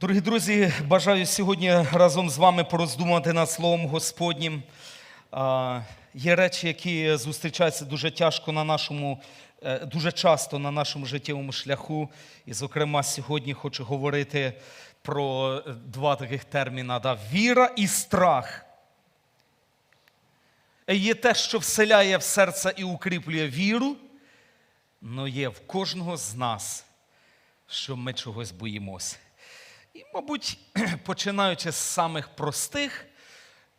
Дорогі друзі, бажаю сьогодні разом з вами пороздумувати над Словом Господнім. Є речі, які зустрічаються дуже тяжко на нашому, е, дуже часто на нашому життєвому шляху. І, зокрема, сьогодні хочу говорити про е, два таких терміна: да? віра і страх. Є те, що вселяє в серце і укріплює віру, але є в кожного з нас, що ми чогось боїмося. І, мабуть, починаючи з самих простих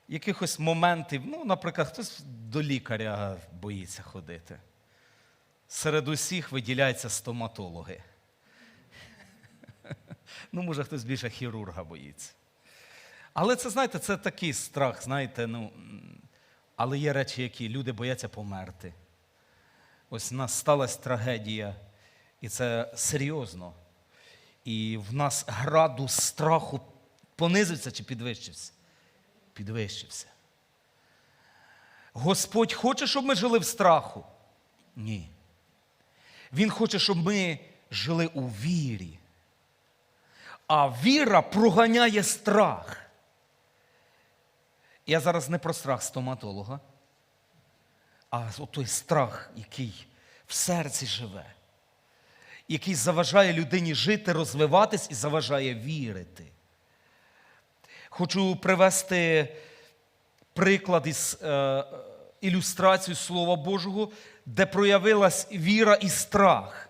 якихось моментів, ну, наприклад, хтось до лікаря боїться ходити. Серед усіх виділяються стоматологи. Ну, може, хтось більше хірурга боїться. Але це, знаєте, це такий страх, знаєте, ну, але є речі, які люди бояться померти. Ось в нас сталася трагедія, і це серйозно. І в нас градус страху понизився чи підвищився? Підвищився. Господь хоче, щоб ми жили в страху? Ні. Він хоче, щоб ми жили у вірі. А віра проганяє страх. Я зараз не про страх стоматолога, а той страх, який в серці живе який заважає людині жити, розвиватись і заважає вірити. Хочу привести приклад із е, ілюстрацію Слова Божого, де проявилась віра і страх.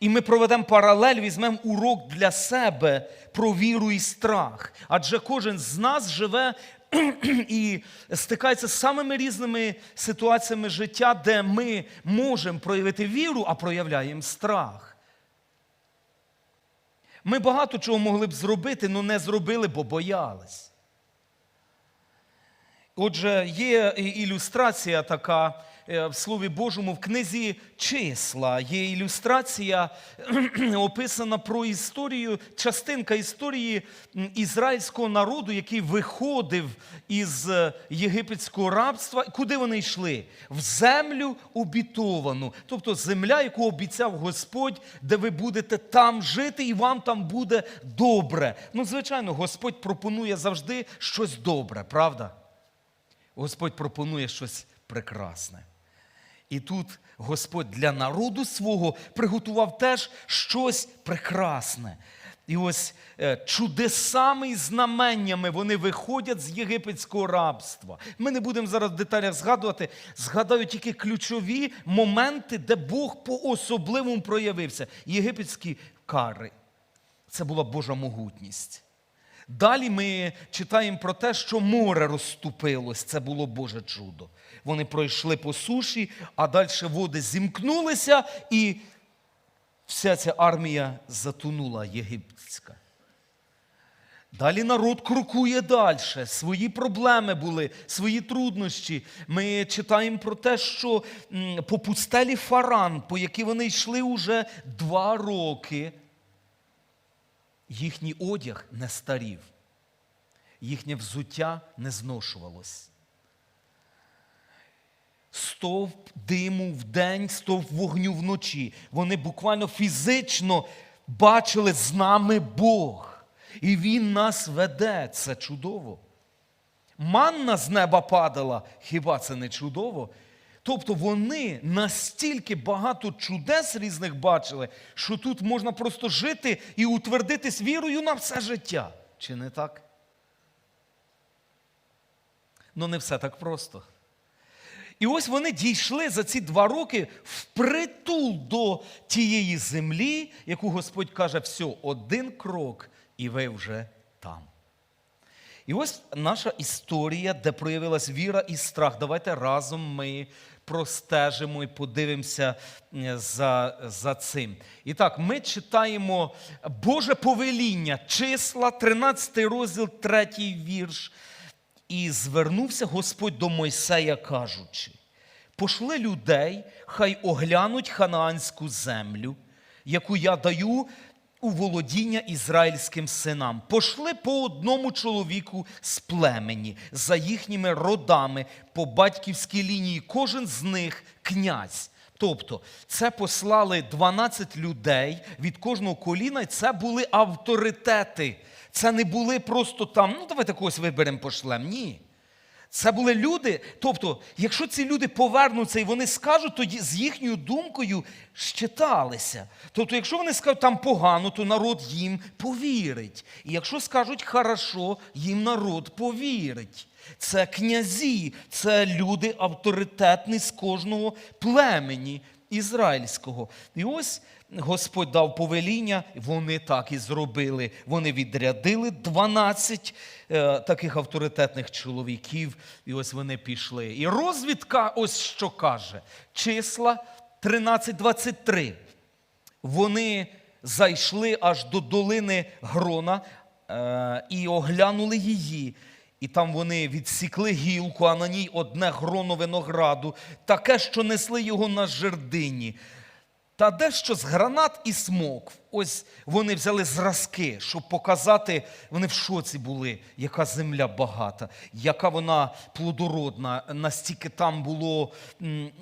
І ми проведемо паралель, візьмемо урок для себе про віру і страх. Адже кожен з нас живе і стикається з самими різними ситуаціями життя, де ми можемо проявити віру, а проявляємо страх. Ми багато чого могли б зробити, але не зробили, бо боялись. Отже, є ілюстрація така в Слові Божому в книзі числа. Є ілюстрація описана про історію, частинка історії ізраїльського народу, який виходив із е, єгипетського рабства. Куди вони йшли? В землю обітовану, тобто земля, яку обіцяв Господь, де ви будете там жити, і вам там буде добре. Ну, звичайно, Господь пропонує завжди щось добре, правда? Господь пропонує щось прекрасне. І тут Господь для народу свого приготував теж щось прекрасне. І ось е, чудесами і знаменнями вони виходять з єгипетського рабства. Ми не будемо зараз в деталях згадувати. Згадаю тільки ключові моменти, де Бог по-особливому проявився. Єгипетські кари. Це була Божа могутність. Далі ми читаємо про те, що море розступилось. Це було Боже чудо. Вони пройшли по суші, а далі води зімкнулися, і вся ця армія затонула єгипетська. Далі народ крокує далі. Свої проблеми були, свої труднощі. Ми читаємо про те, що по пустелі Фаран, по якій вони йшли уже два роки, їхній одяг не старів, їхнє взуття не зношувалось. Стовп диму вдень, стовп вогню вночі. Вони буквально фізично бачили з нами Бог. І Він нас веде. Це чудово. Манна з неба падала, хіба це не чудово? Тобто вони настільки багато чудес різних бачили, що тут можна просто жити і утвердитись вірою на все життя. Чи не так? Ну, не все так просто. І ось вони дійшли за ці два роки впритул до тієї землі, яку Господь каже, все, один крок, і ви вже там. І ось наша історія, де проявилась віра і страх. Давайте разом ми простежимо і подивимося е, за, за цим. І так, ми читаємо Боже повеління, числа, 13 розділ, 3 вірш. І звернувся Господь до Мойсея, кажучи: пошли людей, хай оглянуть ханаанську землю, яку я даю у володіння ізраїльським синам. Пошли по одному чоловіку з племені, за їхніми родами, по батьківській лінії, кожен з них князь. Тобто, це послали 12 людей від кожного коліна, і це були авторитети. Це не були просто там, ну давайте когось виберемо пошлем. Ні. Це були люди. Тобто, якщо ці люди повернуться і вони скажуть, тоді з їхньою думкою щиталися. Тобто, якщо вони скажуть там погано, то народ їм повірить. І якщо скажуть хорошо, їм народ повірить. Це князі, це люди авторитетні з кожного племені ізраїльського. І ось Господь дав повеління, вони так і зробили. Вони відрядили 12 е, таких авторитетних чоловіків, і ось вони пішли. І розвідка ось що каже: числа 13.23. Вони зайшли аж до долини Грона е, і оглянули її. І там вони відсікли гілку, а на ній одне гроно винограду, таке, що несли його на жердині. Та дещо з гранат і смок. Ось вони взяли зразки, щоб показати, вони в шоці були, яка земля багата, яка вона плодородна, настільки там було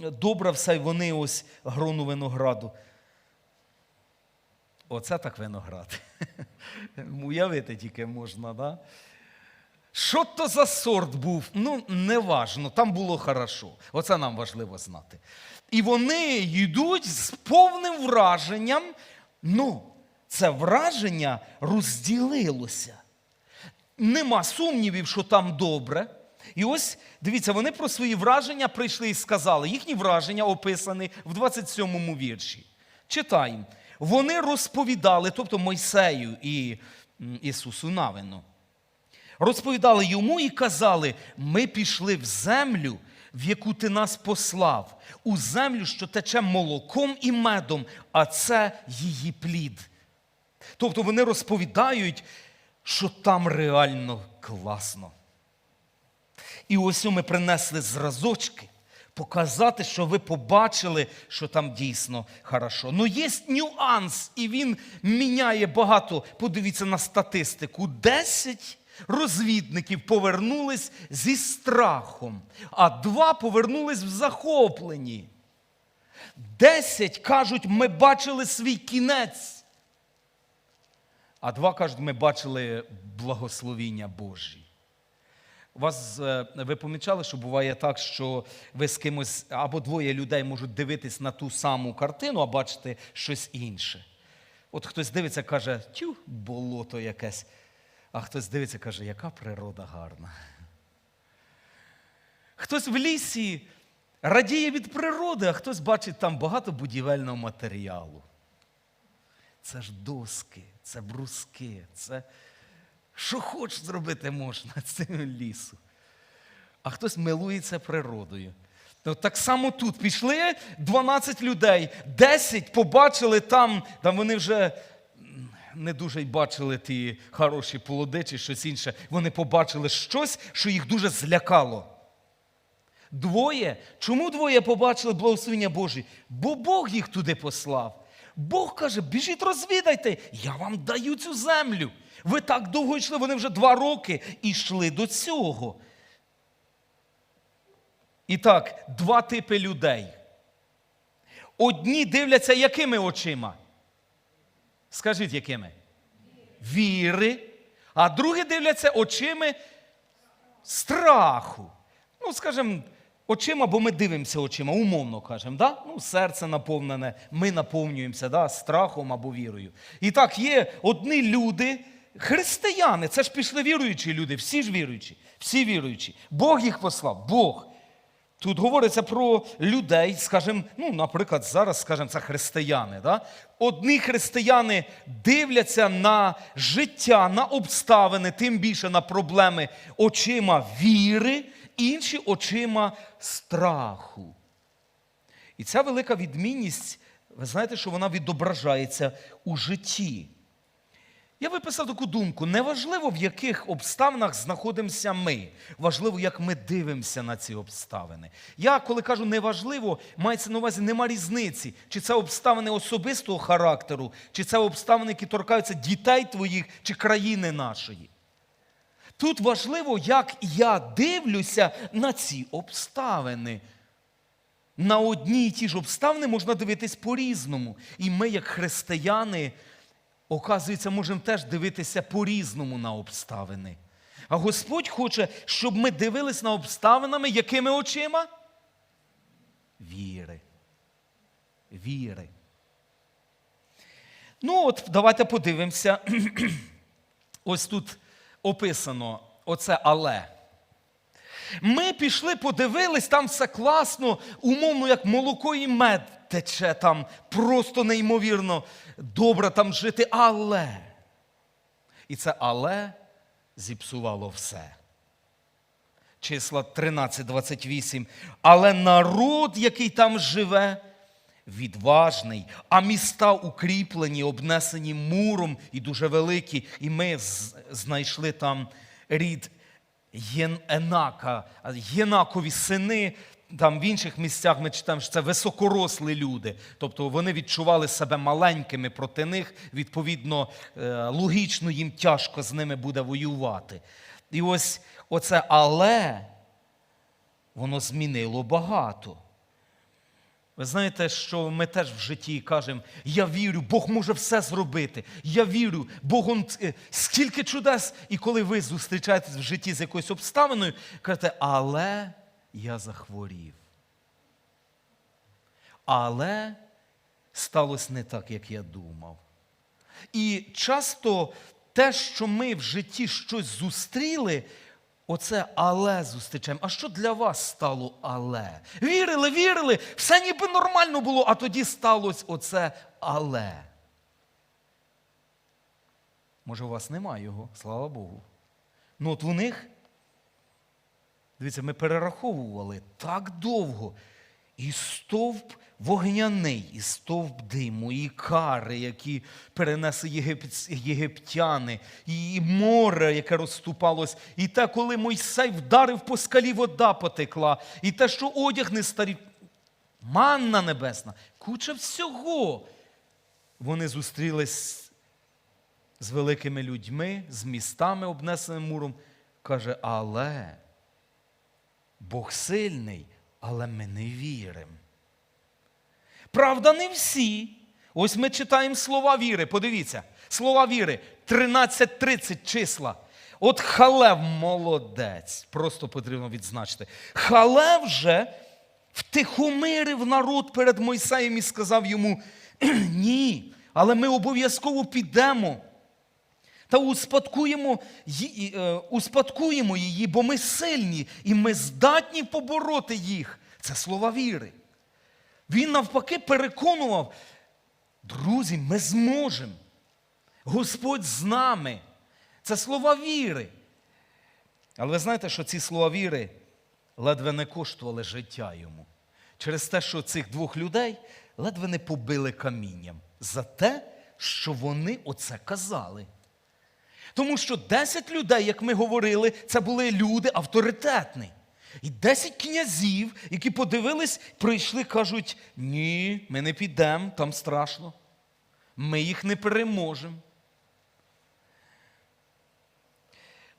добре все, і вони ось грону винограду. Оце так виноград. Уявити тільки можна, да? Що то за сорт був? Ну, неважно, там було хорошо. Оце нам важливо знати. І вони йдуть з повним враженням. Ну, це враження розділилося. Нема сумнівів, що там добре. І ось дивіться, вони про свої враження прийшли і сказали. Їхні враження описані в 27-му вірші. Читаємо. Вони розповідали, тобто Мойсею і Ісусу Навину. Розповідали йому і казали: ми пішли в землю, в яку ти нас послав, у землю, що тече молоком і медом, а це її плід. Тобто вони розповідають, що там реально класно. І ось ми принесли зразочки, показати, що ви побачили, що там дійсно хорошо. Ну є нюанс, і він міняє багато. Подивіться на статистику: 10 розвідників повернулись зі страхом, а два повернулись в захопленні. Десять кажуть, ми бачили свій кінець. А два кажуть, ми бачили благословіння Божі. Вас, е, ви помічали, що буває так, що ви з кимось або двоє людей можуть дивитись на ту саму картину, а бачити щось інше. От хтось дивиться, каже, тю, болото якесь. А хтось дивиться, каже, яка природа гарна. Хтось в лісі радіє від природи, а хтось бачить там багато будівельного матеріалу. Це ж доски, це бруски, це що хочеш зробити можна з цього лісу. А хтось милується природою. Ну, так само тут пішли 12 людей, 10 побачили там, там вони вже не дуже й бачили ті хороші плоди чи щось інше. Вони побачили щось, що їх дуже злякало. Двоє. Чому двоє побачили благословення Божі? Бо Бог їх туди послав. Бог каже: біжіть, розвідайте, я вам даю цю землю. Ви так довго йшли, вони вже два роки йшли до цього. І так, два типи людей. Одні дивляться якими очима? Скажіть, якими? Віри. А другі дивляться очима страху. Ну, скажімо, очима, бо ми дивимося очима, умовно кажемо. Да? Ну, серце наповнене, ми наповнюємося да? страхом або вірою. І так, є одні люди, християни, це ж пішли віруючі люди, всі ж віруючі, всі віруючі. Бог їх послав, Бог. Тут говориться про людей, скажімо, ну, наприклад, зараз, скажімо, це християни. Да? Одні християни дивляться на життя, на обставини, тим більше на проблеми очима віри, інші очима страху. І ця велика відмінність, ви знаєте, що вона відображається у житті. Я виписав таку думку: неважливо, в яких обставинах знаходимося ми. Важливо, як ми дивимося на ці обставини. Я, коли кажу неважливо, мається на увазі нема різниці, чи це обставини особистого характеру, чи це обставини, які торкаються дітей твоїх чи країни нашої. Тут важливо, як я дивлюся на ці обставини. на одні й ті ж обставини можна дивитись по-різному. І ми, як християни, оказується, можемо теж дивитися по-різному на обставини. А Господь хоче, щоб ми дивились на обставинами, якими очима? Віри. Віри. Ну, от давайте подивимося. Ось тут описано оце але. Ми пішли, подивились, там все класно, умовно, як молоко і мед тече там, просто неймовірно добре там жити, але. І це але зіпсувало все. Числа 13-28. Але народ, який там живе, відважний, а міста укріплені, обнесені муром і дуже великі. І ми знайшли там рід Єн- Енака, а Єнакові сини. Там в інших місцях ми читаємо, що це високорослі люди. Тобто вони відчували себе маленькими проти них. Відповідно, е, логічно їм тяжко з ними буде воювати. І ось оце але воно змінило багато. Ви знаєте, що ми теж в житті кажемо: я вірю, Бог може все зробити. Я вірю, Бог он е, скільки чудес. І коли ви зустрічаєтесь в житті з якоюсь обставиною, кажете, але я захворів. Але сталося не так, як я думав. І часто те, що ми в житті щось зустріли, оце але зустрічаємо. А що для вас стало але? Вірили, вірили, все ніби нормально було, а тоді сталося оце але. Може, у вас немає його, слава Богу. Ну от у них, дивіться, ми перераховували так довго. І стовп вогняний, і стовп диму, і кари, які перенесли єгип... єгиптяни, і море, яке розступалось, і те, коли Мойсей вдарив по скалі, вода потекла, і те, що одяг не старів, манна небесна, куча всього. Вони зустрілись з великими людьми, з містами, обнесеними муром. Каже, але Бог сильний, але ми не віримо. Правда, не всі. Ось ми читаємо слова віри. Подивіться, слова віри 13.30 числа. От Халев молодець, просто потрібно відзначити. Халев же втихомирив народ перед Мойсеєм і сказав йому: ні, але ми обов'язково підемо та успадкуємо, е, успадкуємо її, бо ми сильні і ми здатні побороти їх. Це слова віри. Він навпаки переконував, друзі, ми зможемо. Господь з нами. Це слова віри. Але ви знаєте, що ці слова віри ледве не коштували життя йому. Через те, що цих двох людей ледве не побили камінням за те, що вони оце казали. Тому що 10 людей, як ми говорили, це були люди авторитетні. І 10 князів, які подивились, прийшли, кажуть: ні, ми не підемо, там страшно. Ми їх не переможемо.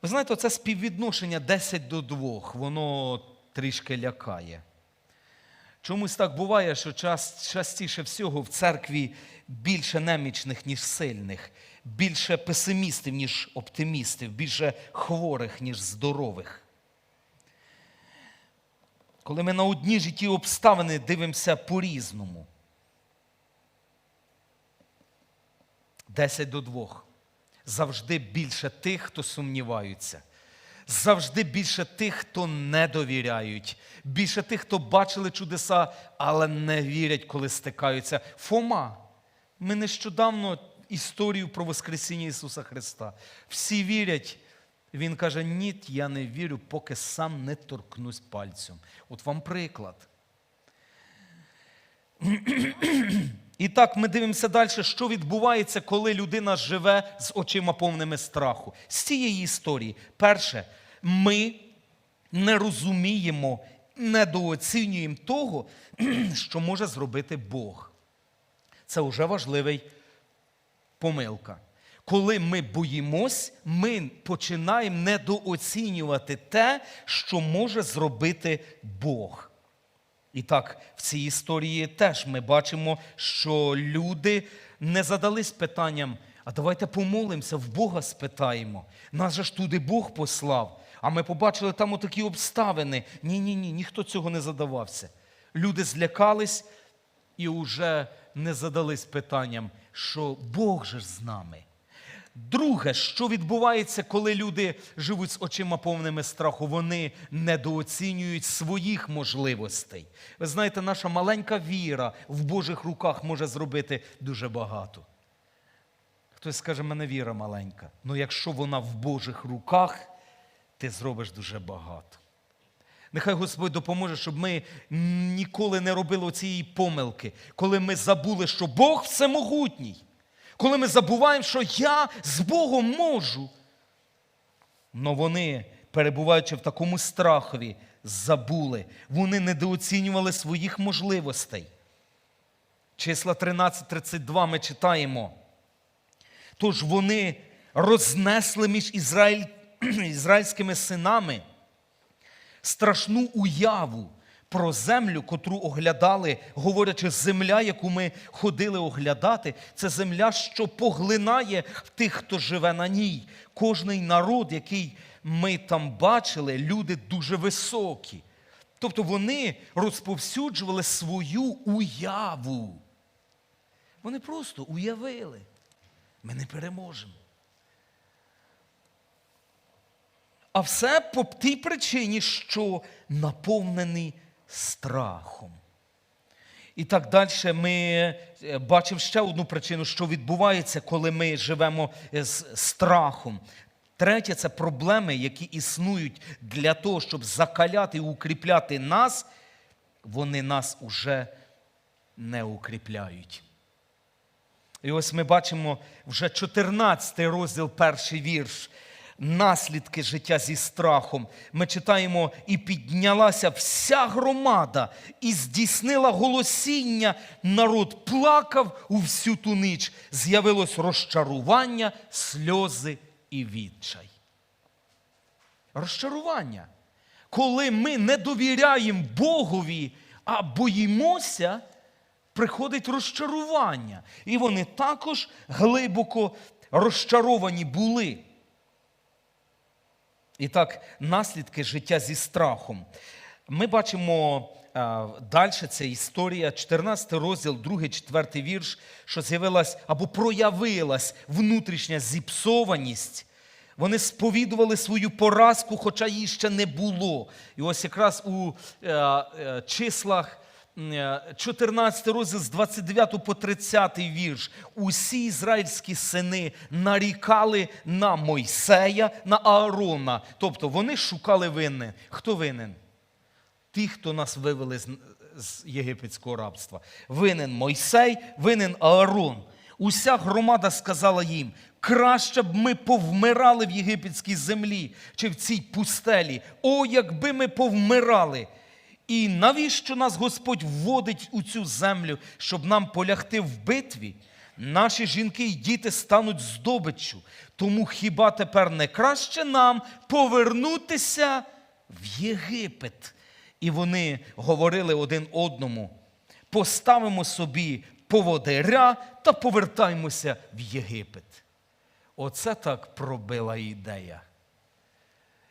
Ви знаєте, це співвідношення 10 до 2, воно трішки лякає. Чомусь так буває, що час, частіше всього в церкві більше немічних, ніж сильних, більше песимістів, ніж оптимістів, більше хворих, ніж здорових. Коли ми на одні ж ті обставини дивимося по-різному. 10 до 2. Завжди більше тих, хто сумніваються. Завжди більше тих, хто не довіряють, більше тих, хто бачили чудеса, але не вірять, коли стикаються. Фома. Ми нещодавно історію про Воскресіння Ісуса Христа. Всі вірять. Він каже: ні, я не вірю, поки сам не торкнусь пальцем. От вам приклад. І так ми дивимося далі, що відбувається, коли людина живе з очима повними страху. З цієї історії, перше, ми не розуміємо, недооцінюємо того, що може зробити Бог. Це вже важливий помилка. Коли ми боїмось, ми починаємо недооцінювати те, що може зробити Бог. І так, в цій історії теж ми бачимо, що люди не задались питанням, а давайте помолимося, в Бога спитаємо. Нас же ж туди Бог послав. А ми побачили там отакі обставини. Ні, ні, ні, ніхто цього не задавався. Люди злякались і вже не задались питанням, що Бог же ж з нами. Друге, що відбувається, коли люди живуть з очима повними страху, вони недооцінюють своїх можливостей. Ви знаєте, наша маленька віра в Божих руках може зробити дуже багато. Хтось скаже, мене віра маленька. Ну якщо вона в Божих руках, ти зробиш дуже багато. Нехай Господь допоможе, щоб ми ніколи не робили цієї помилки, коли ми забули, що Бог всемогутній. Коли ми забуваємо, що я з Богом можу. Но вони, перебуваючи в такому страхові, забули. Вони недооцінювали своїх можливостей. Числа 13.32 ми читаємо. Тож вони рознесли між Ізраїль, ізраїльськими синами страшну уяву про землю, котру оглядали, говорячи, земля, яку ми ходили оглядати, це земля, що поглинає тих, хто живе на ній. Кожний народ, який ми там бачили, люди дуже високі. Тобто вони розповсюджували свою уяву. Вони просто уявили. Ми не переможемо. А все по тій причині, що наповнений страхом. І так далі ми е, бачимо ще одну причину, що відбувається, коли ми живемо з страхом. Третє це проблеми, які існують для того, щоб закаляти і укріпляти нас, вони нас уже не укріпляють. І ось ми бачимо вже 14 розділ, перший вірш. Наслідки життя зі страхом. Ми читаємо, і піднялася вся громада, і здійснила голосіння. Народ плакав у всю ту ніч. З'явилось розчарування, сльози і відчай. Розчарування. Коли ми не довіряємо Богові, а боїмося, приходить розчарування. І вони також глибоко розчаровані були. І так, наслідки життя зі страхом. Ми бачимо далі ця історія, 14 розділ, 2, 4 вірш, що з'явилась або проявилась внутрішня зіпсованість. Вони сповідували свою поразку, хоча її ще не було. І ось якраз у е, е, числах 14 розділ з 29 по 30 вірш. Усі ізраїльські сини нарікали на Мойсея, на Аарона. Тобто вони шукали винне. Хто винен? Ті, хто нас вивели з єгипетського рабства. Винен Мойсей, винен Аарон. Уся громада сказала їм: краще б ми повмирали в єгипетській землі чи в цій пустелі. О, якби ми повмирали! І навіщо нас Господь вводить у цю землю, щоб нам полягти в битві? Наші жінки й діти стануть здобиччю. Тому хіба тепер не краще нам повернутися в Єгипет? І вони говорили один одному: поставимо собі поводиря та повертаймося в Єгипет. Оце так пробила ідея.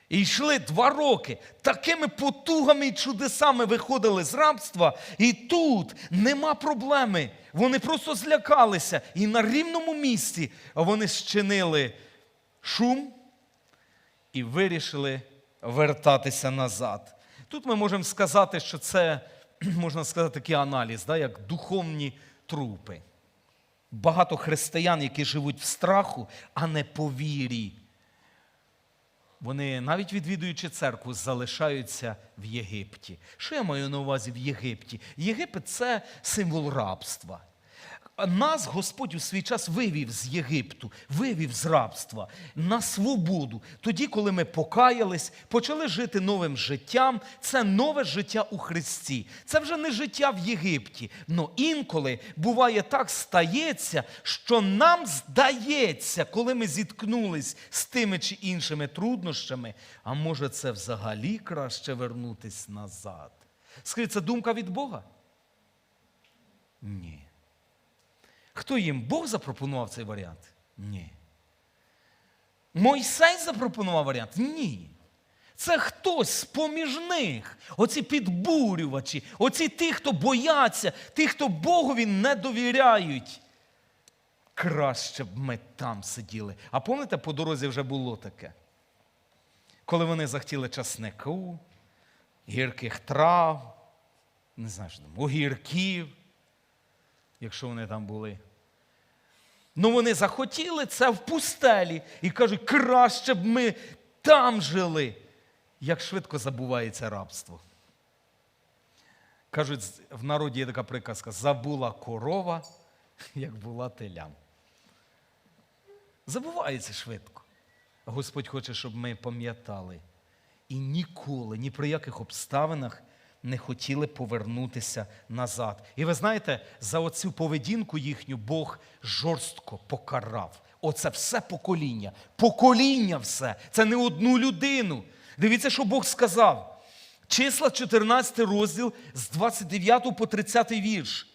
І йшли два роки, такими потугами і чудесами виходили з рабства, і тут нема проблеми. Вони просто злякалися. І на рівному місці вони щинили шум і вирішили вертатися назад. Тут ми можемо сказати, що це, можна сказати, такий аналіз, да, як духовні трупи. Багато християн, які живуть в страху, а не по вірі. Вони, навіть відвідуючи церкву, залишаються в Єгипті. Що я маю на увазі в Єгипті? Єгипет це символ рабства. Нас Господь у свій час вивів з Єгипту, вивів з рабства на свободу. Тоді, коли ми покаялись, почали жити новим життям, це нове життя у Христі. Це вже не життя в Єгипті. Но інколи буває так стається, що нам здається, коли ми зіткнулись з тими чи іншими труднощами, а може це взагалі краще вернутись назад. Скажіть, це думка від Бога? Ні. Хто їм? Бог запропонував цей варіант? Ні. Мойсей запропонував варіант? Ні. Це хтось поміж них, оці підбурювачі, оці ті, хто бояться, ті, хто Богові не довіряють. Краще б ми там сиділи. А пам'ятаєте, по дорозі вже було таке. Коли вони захотіли часнику, гірких трав, не знаю, огірків, якщо вони там були. Ну вони захотіли це в пустелі і кажуть, краще б ми там жили. Як швидко забувається рабство. Кажуть, в народі є така приказка: забула корова, як була телям. Забувається швидко. Господь хоче, щоб ми пам'ятали і ніколи, ні при яких обставинах не хотіли повернутися назад. І ви знаєте, за оцю поведінку їхню Бог жорстко покарав. Оце все покоління. Покоління все. Це не одну людину. Дивіться, що Бог сказав. Числа 14 розділ з 29 по 30 вірш.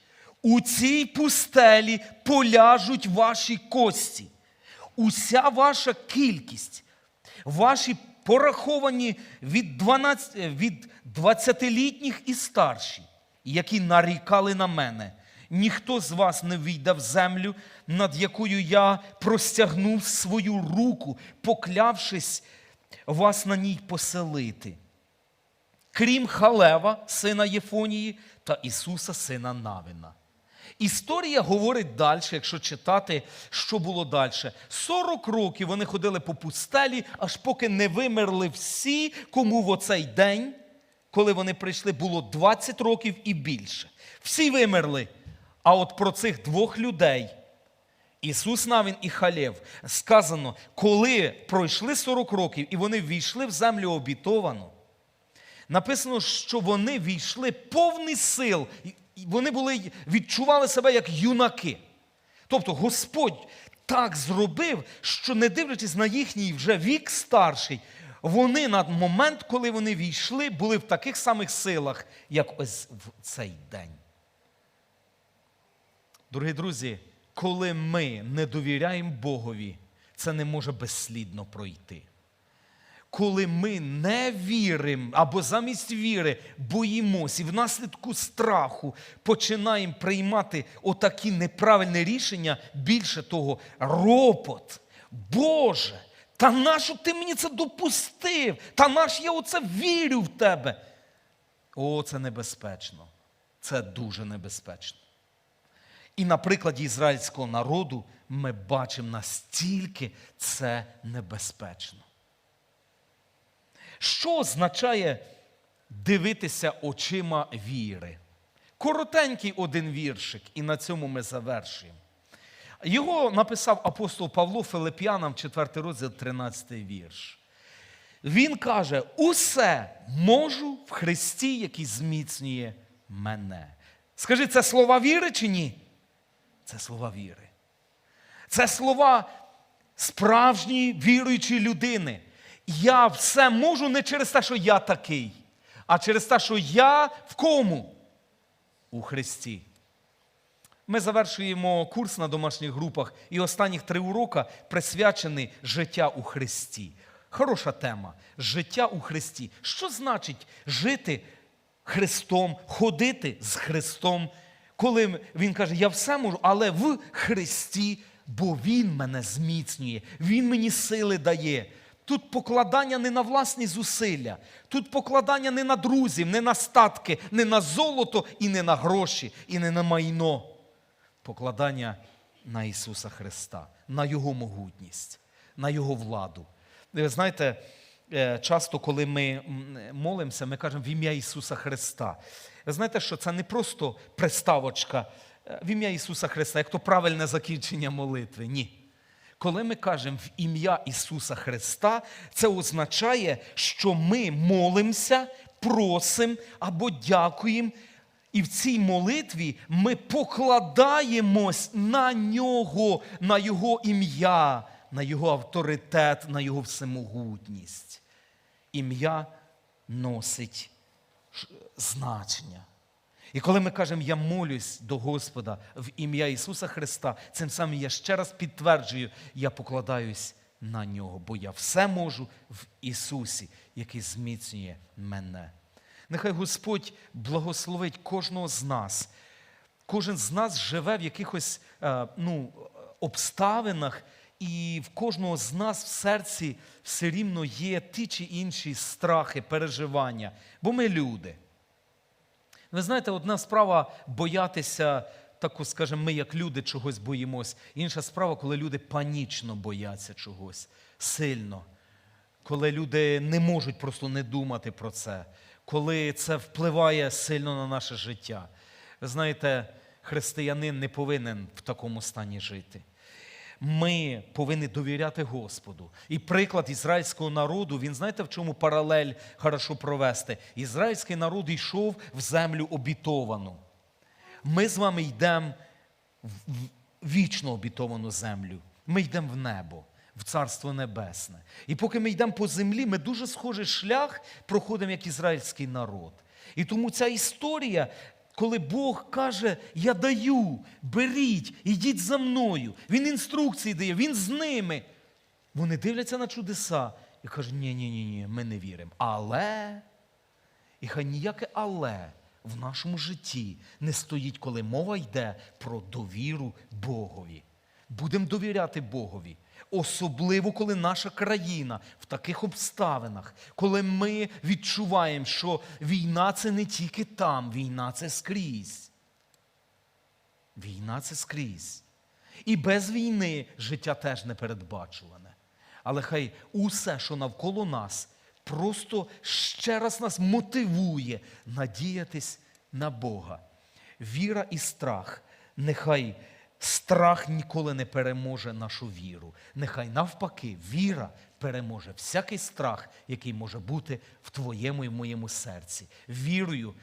У цій пустелі поляжуть ваші кості, уся ваша кількість, ваші пораховані від 12, е, від 20-літніх і старші, які нарікали на мене. Ніхто з вас не війде в землю, над якою я простягнув свою руку, поклявшись вас на ній поселити крім Халева, сина Єфонії, та Ісуса, сина Навина. Історія говорить далі, якщо читати, що було далі. 40 років вони ходили по пустелі, аж поки не вимерли всі, кому в оцей день, коли вони прийшли, було 20 років і більше. Всі вимерли. А от про цих двох людей, Ісус Навін і Халєв, сказано, коли пройшли 40 років і вони ввійшли в землю обітовану, написано, що вони війшли повні сил, вони були, відчували себе як юнаки. Тобто Господь так зробив, що не дивлячись на їхній вже вік старший, вони на момент, коли вони війшли, були в таких самих силах, як ось в цей день. Дорогі друзі, коли ми не довіряємо Богові, це не може безслідно пройти. Коли ми не віримо або замість віри боїмось і внаслідку страху починаємо приймати отакі неправильні рішення, більше того, ропот. Боже, та нащо ти мені це допустив? Та наш я оце вірю в тебе. О, це небезпечно. Це дуже небезпечно. І на прикладі ізраїльського народу ми бачимо настільки це небезпечно. Що означає дивитися очима віри? Коротенький один віршик, і на цьому ми завершуємо. Його написав апостол Павло Филип'янам, 4 розділ, 13 вірш. Він каже: усе можу в Христі, який зміцнює мене. Скажи, це слова віри чи ні? Це слова віри. Це слова справжньої віруючої людини. Я все можу не через те, що я такий, а через те, що я в кому? У Христі. Ми завершуємо курс на домашніх групах, і останніх три урока присвячені життя у Христі. Хороша тема життя у Христі. Що значить жити Христом, ходити з Христом, коли Він каже, я все можу, але в Христі, бо Він мене зміцнює, Він мені сили дає. Тут покладання не на власні зусилля, тут покладання не на друзів, не на статки, не на золото і не на гроші, і не на майно. Покладання на Ісуса Христа, на Його могутність, на Його владу. Ви знаєте, е, часто, коли ми молимося, ми кажемо в ім'я Ісуса Христа. Ви знаєте, що це не просто приставочка е, в ім'я Ісуса Христа, як то правильне закінчення молитви. Ні. Коли ми кажемо в ім'я Ісуса Христа, це означає, що ми молимося, просимо або дякуємо. І в цій молитві ми покладаємось на нього, на Його ім'я, на Його авторитет, на Його всемогутність. Ім'я носить значення. І коли ми кажемо, я молюсь до Господа в ім'я Ісуса Христа, цим самим я ще раз підтверджую, я покладаюсь на нього, бо я все можу в Ісусі, який зміцнює мене. Нехай Господь благословить кожного з нас. Кожен з нас живе в якихось е, ну, обставинах, і в кожного з нас в серці все рівно є ті чи інші страхи, переживання, бо ми люди. Ви знаєте, одна справа боятися, таку, скажімо, ми як люди чогось боїмось. Інша справа, коли люди панічно бояться чогось сильно, коли люди не можуть просто не думати про це, коли це впливає сильно на наше життя. Ви знаєте, християнин не повинен в такому стані жити. Ми повинні довіряти Господу. І приклад ізраїльського народу, він знаєте, в чому паралель хорошо провести? Ізраїльський народ йшов в землю обітовану. Ми з вами йдемо в вічно обітовану землю. Ми йдемо в небо, в Царство Небесне. І поки ми йдемо по землі, ми дуже схожий шлях проходимо як ізраїльський народ. І тому ця історія, коли Бог каже: Я даю, беріть, ідіть за мною. Він інструкції дає, він з ними. Вони дивляться на чудеса і кажуть, ні, ні, ні, ні, ми не віримо. Але, і хай ніяке але в нашому житті не стоїть, коли мова йде про довіру Богові. Будемо довіряти Богові. Особливо, коли наша країна в таких обставинах, коли ми відчуваємо, що війна це не тільки там, війна це скрізь. Війна це скрізь. І без війни життя теж не передбачуване. Але хай усе, що навколо нас, просто ще раз нас мотивує надіятись на Бога. Віра і страх. Нехай страх ніколи не переможе нашу віру. Нехай навпаки, віра переможе всякий страх, який може бути в твоєму і в моєму серці. Вірою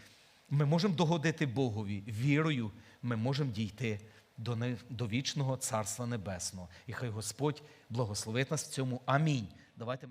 ми можемо догодити Богові. Вірою ми можемо дійти до, до вічного Царства Небесного. І хай Господь благословить нас в цьому. Амінь. Давайте.